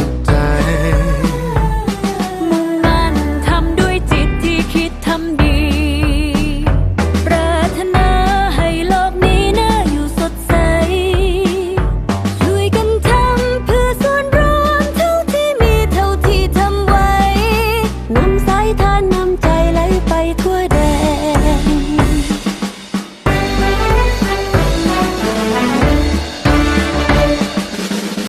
ุข